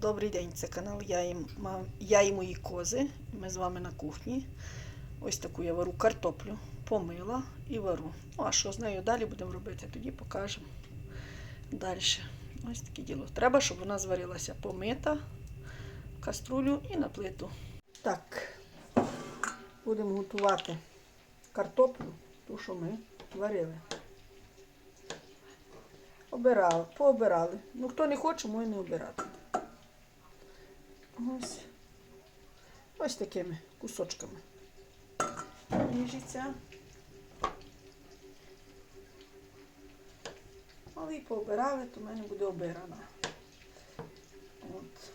Добрий день, це канал Я і, я і мої кози. Ми з вами на кухні. Ось таку я вару картоплю, помила і вару. Ну, а що з нею далі будемо робити, тоді покажемо далі. Ось таке діло. Треба, щоб вона зварилася помита в каструлю і на плиту. Так, будемо готувати картоплю, ту, що ми варили. Обирали, пообирали. Ну, хто не хоче, може не обирати. Ось. Ось такими кусочками. Ріжеться. Але і пообирали, то в мене буде обирана. От.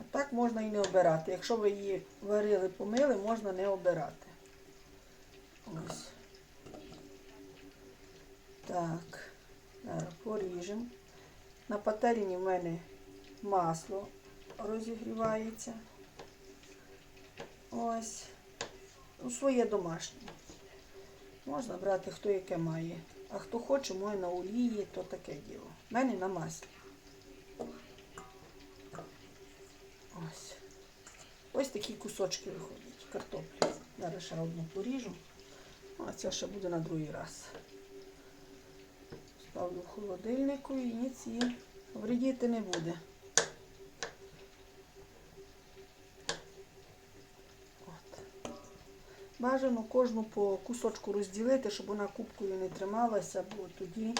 А так можна і не обирати. Якщо ви її варили, помили, можна не обирати. Ось. Так. Поріжемо. На пательні в мене масло розігрівається. Ось. Ну, своє домашнє. Можна брати хто яке має. А хто хоче, може на олії, то таке діло. У мене на маслі. Ось. Ось такі кусочки виходять. Картоплі. Зараз ще одну поріжу. А це ще буде на другий раз. Ставлю в холодильнику і ніц її вредіти не буде. Бажано кожну по кусочку розділити, щоб вона кубкою не трималася, бо тоді,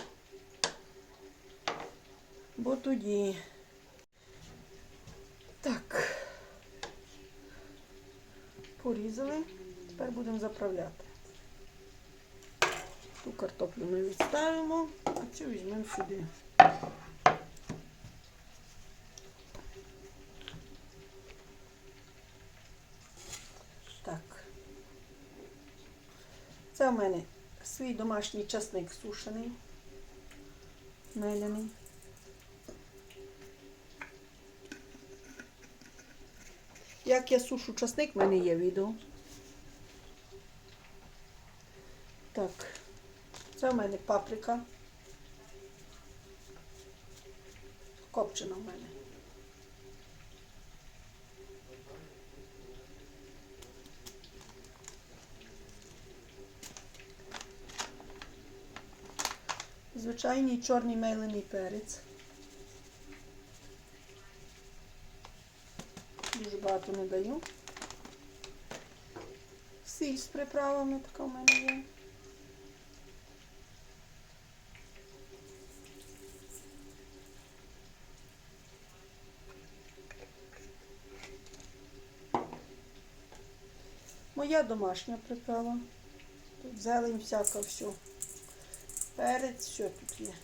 бо тоді. Так. Порізали. Тепер будемо заправляти. Ту картоплю ми відставимо, а цю візьмемо сюди. Так. Це в мене свій домашній часник сушений, меляний. Як я сушу часник, в мене є відео. Так. Це в мене паприка. Копчена в мене. Звичайний чорний мелений перець. Дуже багато не даю. Сіль з приправами така в мене є. Моя домашня приправа. Тут зелень всяка, все. Перець, все тут є.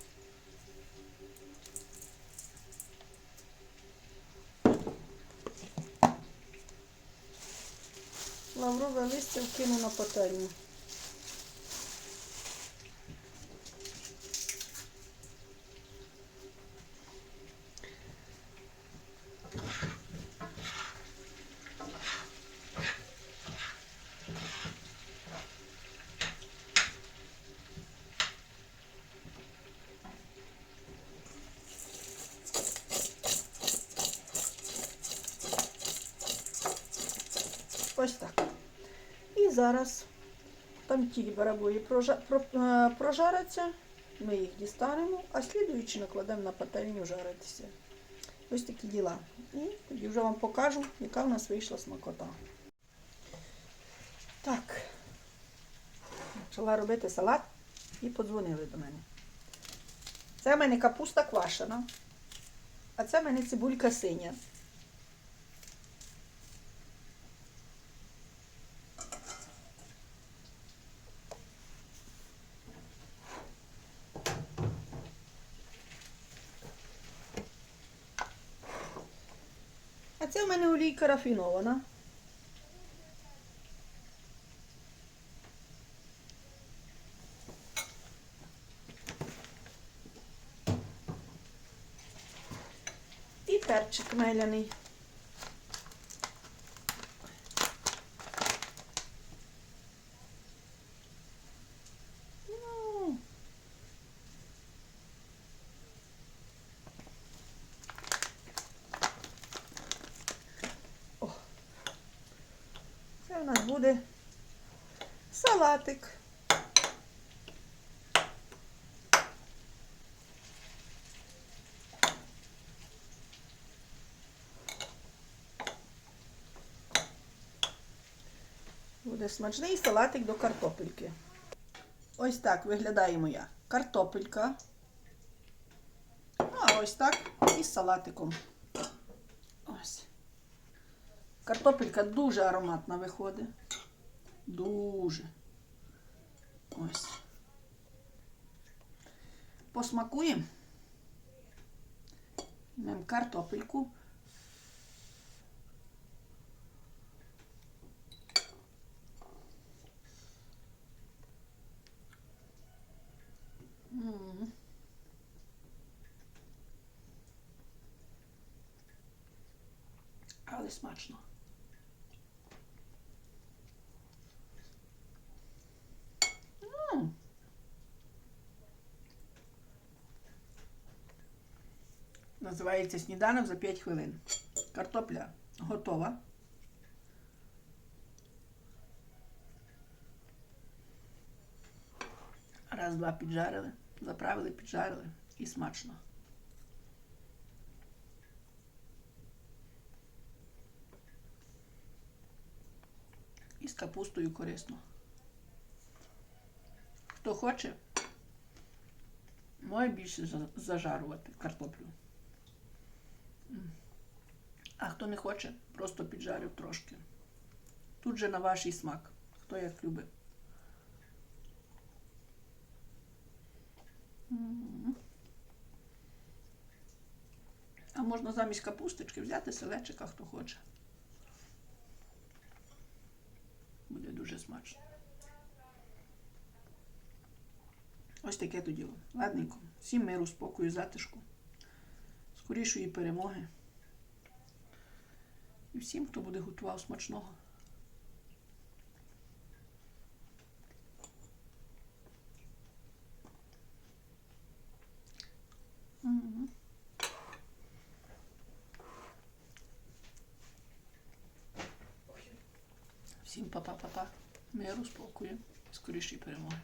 Лаврове листя вкину на пательню. Ось так. І зараз там ті барабої е, прожаряться, ми їх дістанемо, а слідуючи накладемо на пательню жаритися. Ось такі діла. І тоді вже вам покажу, яка в нас вийшла смакота. Так, почала робити салат і подзвонили до мене. Це в мене капуста квашена, а це в мене цибулька синя. Це в мене олійка рафінована. І перчик меляний. Ну, нас буде салатик. Буде смачний салатик до картопельки. Ось так виглядає моя картопелька. Ну, а ось так і салатиком. Ось. Картопелька дуже ароматна виходить. Дуже. Ось. Посмакуємо. Візьмемо картопельку. Але смачно. М. Називається сніданок за 5 хвилин. Картопля готова. Раз, два піджарили, заправили, піджарили і смачно. І з капустою корисно. Хто хоче, може більше зажарувати картоплю. А хто не хоче, просто піджарив трошки. Тут же на ваш смак, хто як любить. А можна замість капусточки взяти селечика, хто хоче. Буде дуже смачно. Ось таке то діло. Ладненько. Всім миру, спокою, затишку, скорішої перемоги. І всім, хто буде готував смачного. Всім па-па-па-па. Миру, спокою, скорішої перемоги.